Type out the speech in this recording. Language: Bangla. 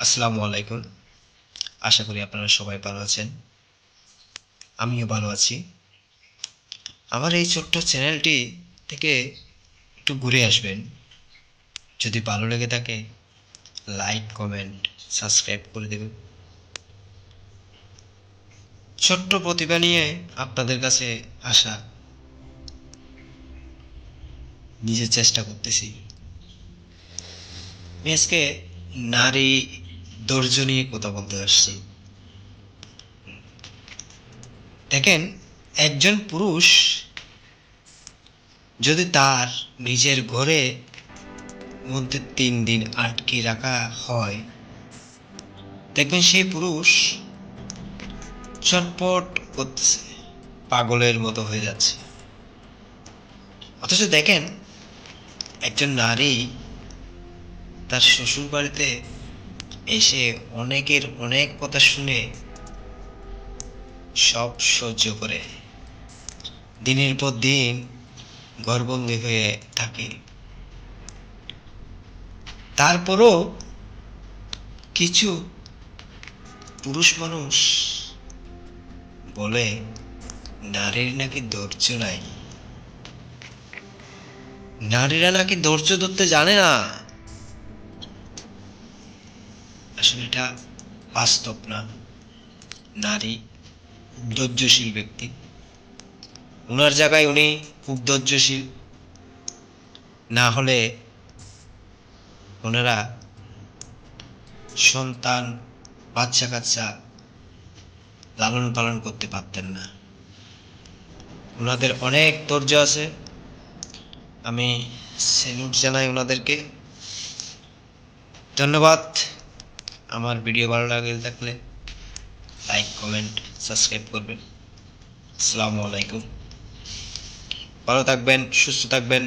আসসালামু আলাইকুম। আশা করি আপনারা সবাই ভালো আছেন। আমিও ভালো আছি। আমার এই ছোট্ট চ্যানেলটি থেকে একটু ঘুরে আসবেন। যদি ভালো লেগে থাকে, লাইক, কমেন্ট, সাবস্ক্রাইব করে দেবেন। ছোট্ট প্রতিভা নিয়ে আপনাদের কাছে আসা। নিজের চেষ্টা করতেছি। আজকে নারী ধৈর্য নিয়ে কথা বলতে আসছি। দেখেন, একজন পুরুষ যদি তার নিজের ঘরে মধ্যে তিন দিন আটকে রাখা হয়, দেখবেন সেই পুরুষ চটপট করতেছে, পাগলের মতো হয়ে যাচ্ছে। অথচ দেখেন, একজন নারী তার শ্বশুর বাড়িতে এসে অনেকের অনেক কথা শুনে সব সহ্য করে। দিনের পর দিন ঘরবন্দি হয়ে থাকে। তারপরও কিছু পুরুষ মানুষ বলে, নারীর নাকি ধৈর্য নাই। নারীরা নাকি ধৈর্য ধরতে জানে না। আসলে এটা বাস্তব না। নারী, ধৈর্যশীল ব্যক্তি। ওনার জায়গায় উনি খুব ধৈর্যশীল। না হলে ওনারা সন্তান বাচ্চা কাচ্চা লালন পালন করতে পারতেন না। ওনাদের অনেক ধৈর্য আছে। আমি সেলুট জানাই ওনাদেরকে ধন্যবাদ। আমার ভিডিও ভালো লাগে থাকলে লাইক কমেন্ট সাবস্ক্রাইব করবেন। আসসালামু আলাইকুম। ভালো থাকবেন, সুস্থ থাকবেন।